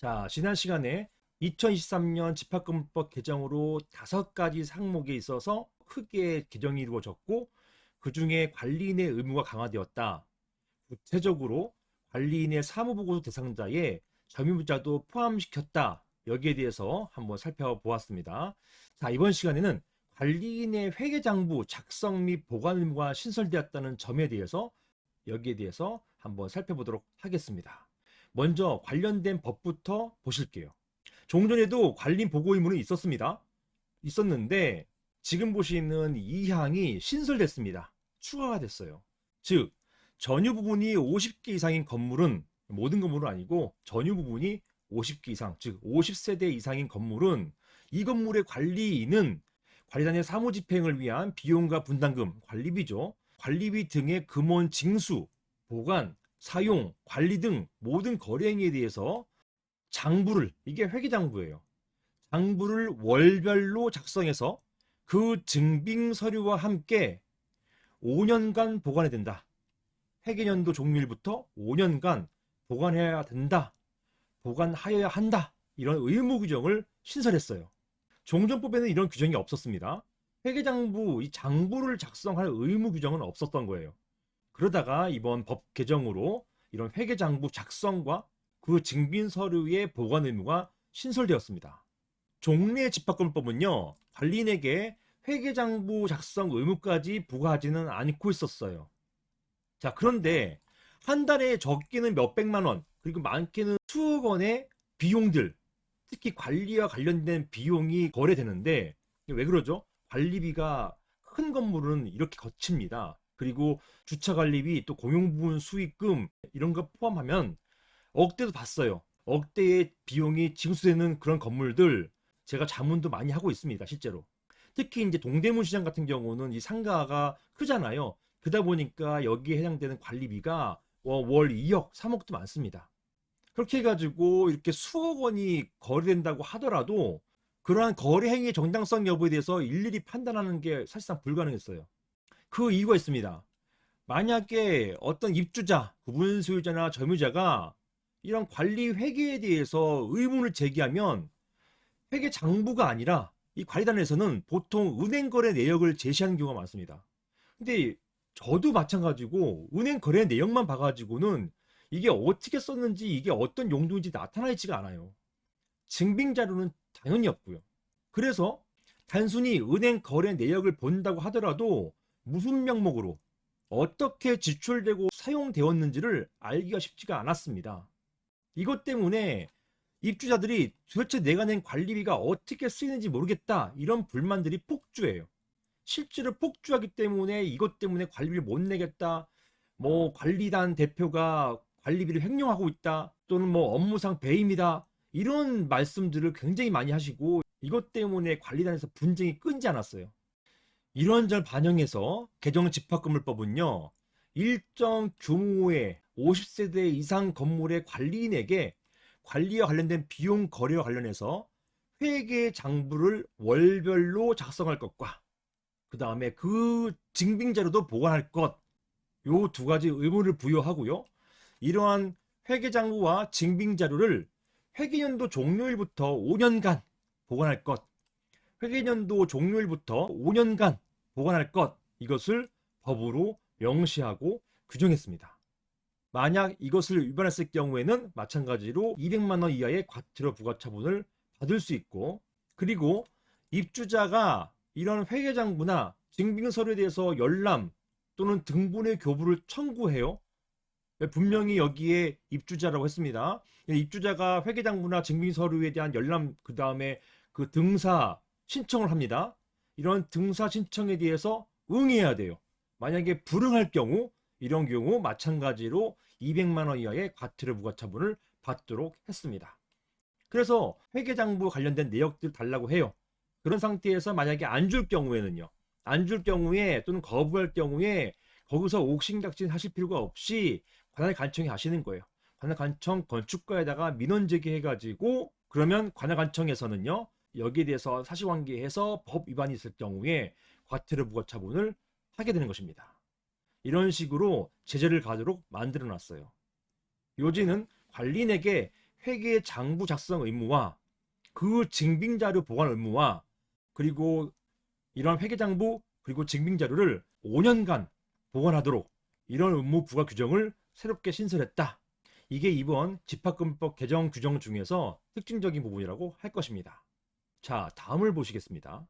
자, 지난 시간에 2023년 집합금법 개정으로 다섯 가지 항목에 있어서 크게 개정이 이루어졌고 그 중에 관리인의 의무가 강화되었다. 구체적으로 관리인의 사무보고서 대상자에 점유자도 포함시켰다. 여기에 대해서 한번 살펴보았습니다. 자, 이번 시간에는 관리인의 회계장부 작성 및 보관 의무가 신설되었다는 점에 대해서 여기에 대해서 한번 살펴보도록 하겠습니다. 먼저 관련된 법부터 보실게요. 종전에도 관리인 보고 의무는 있었습니다. 있었는데 지금 보시는 이 항이 신설됐습니다. 추가가 됐어요. 즉 전유 부분이 50개 이상인 건물은 모든 건물은 아니고 전유 부분이 50개 이상, 즉 50세대 이상인 건물은 이 건물의 관리인은 관리단의 사무 집행을 위한 비용과 분담금, 관리비죠. 관리비 등의 금원 징수, 보관, 사용, 관리 등 모든 거래 행위에 대해서 장부를 이게 회계 장부예요. 장부를 월별로 작성해서 그 증빙 서류와 함께 5년간 보관해야 된다. 회계년도 종료일부터 5년간 보관해야 된다. 보관하여야 한다. 이런 의무 규정을 신설했어요. 종전법에는 이런 규정이 없었습니다. 회계장부, 이 장부를 작성할 의무 규정은 없었던 거예요. 그러다가 이번 법 개정으로 이런 회계장부 작성과 그 증빙 서류의 보관 의무가 신설되었습니다. 종래 집합금법은요, 관리인에게 회계장부 작성 의무까지 부과하지는 않고 있었어요. 자, 그런데 한 달에 적게는 몇백만 원, 그리고 많게는 수억 원의 비용들, 특히 관리와 관련된 비용이 거래되는데, 왜 그러죠? 관리비가 큰 건물은 이렇게 거칩니다. 그리고 주차 관리비, 또 공용 부분 수익금, 이런 거 포함하면 억대도 봤어요. 억대의 비용이 징수되는 그런 건물들, 제가 자문도 많이 하고 있습니다, 실제로. 특히 이제 동대문 시장 같은 경우는 이 상가가 크잖아요. 그러다 보니까 여기에 해당되는 관리비가 월 2억, 3억도 많습니다. 그렇게 해가지고 이렇게 수억 원이 거래된다고 하더라도 그러한 거래 행위의 정당성 여부에 대해서 일일이 판단하는 게 사실상 불가능했어요. 그 이유가 있습니다. 만약에 어떤 입주자, 구분 소유자나 점유자가 이런 관리 회계에 대해서 의문을 제기하면 회계 장부가 아니라 이 관리단에서는 보통 은행 거래 내역을 제시하는 경우가 많습니다. 근데 저도 마찬가지고 은행 거래 내역만 봐가지고는 이게 어떻게 썼는지 이게 어떤 용도인지 나타나지가 않아요. 증빙 자료는 당연히 없고요. 그래서 단순히 은행 거래 내역을 본다고 하더라도 무슨 명목으로 어떻게 지출되고 사용되었는지를 알기가 쉽지가 않았습니다. 이것 때문에 입주자들이 도대체 내가 낸 관리비가 어떻게 쓰이는지 모르겠다 이런 불만들이 폭주해요. 실제로 폭주하기 때문에 이것 때문에 관리비를 못 내겠다. 뭐 관리단 대표가 관리비를 횡령하고 있다. 또는 뭐 업무상 배임이다. 이런 말씀들을 굉장히 많이 하시고 이것 때문에 관리단에서 분쟁이 끊지 않았어요. 이런 점 반영해서 개정 집합건물법은요. 일정 규모의 50세대 이상 건물의 관리인에게 관리와 관련된 비용 거래와 관련해서 회계 장부를 월별로 작성할 것과 그 다음에 그 증빙 자료도 보관할 것, 요 두 가지 의무를 부여하고요. 이러한 회계 장부와 증빙 자료를 회계년도 종료일부터 5년간 보관할 것, 회계년도 종료일부터 5년간 보관할 것, 이것을 법으로 명시하고 규정했습니다. 만약 이것을 위반했을 경우에는 마찬가지로 200만 원 이하의 과태료 부과 처분을 받을 수 있고 그리고 입주자가 이런 회계장부나 증빙서류에 대해서 열람 또는 등본의 교부를 청구해요. 분명히 여기에 입주자라고 했습니다. 입주자가 회계장부나 증빙서류에 대한 열람 그 다음에 그 등사 신청을 합니다. 이런 등사 신청에 대해서 응해야 돼요. 만약에 불응할 경우 이런 경우 마찬가지로 200만 원 이하의 과태료 부과처분을 받도록 했습니다. 그래서 회계장부 관련된 내역들 달라고 해요. 그런 상태에서 만약에 안 줄 경우에는요. 안 줄 경우에 또는 거부할 경우에 거기서 옥신각신 하실 필요가 없이 관할 간청에 하시는 거예요. 관할 간청 건축가에다가 민원 제기해가지고 그러면 관할 간청에서는요. 여기에 대해서 사실관계해서 법 위반이 있을 경우에 과태료 부과처분을 하게 되는 것입니다. 이런 식으로 제재를 가도록 만들어 놨어요. 요지는 관리인에게 회계 장부 작성 의무와 그 증빙 자료 보관 의무와 그리고 이러한 회계 장부 그리고 증빙 자료를 5년간 보관하도록 이런 의무 부과 규정을 새롭게 신설했다. 이게 이번 집합금법 개정 규정 중에서 특징적인 부분이라고 할 것입니다. 자, 다음을 보시겠습니다.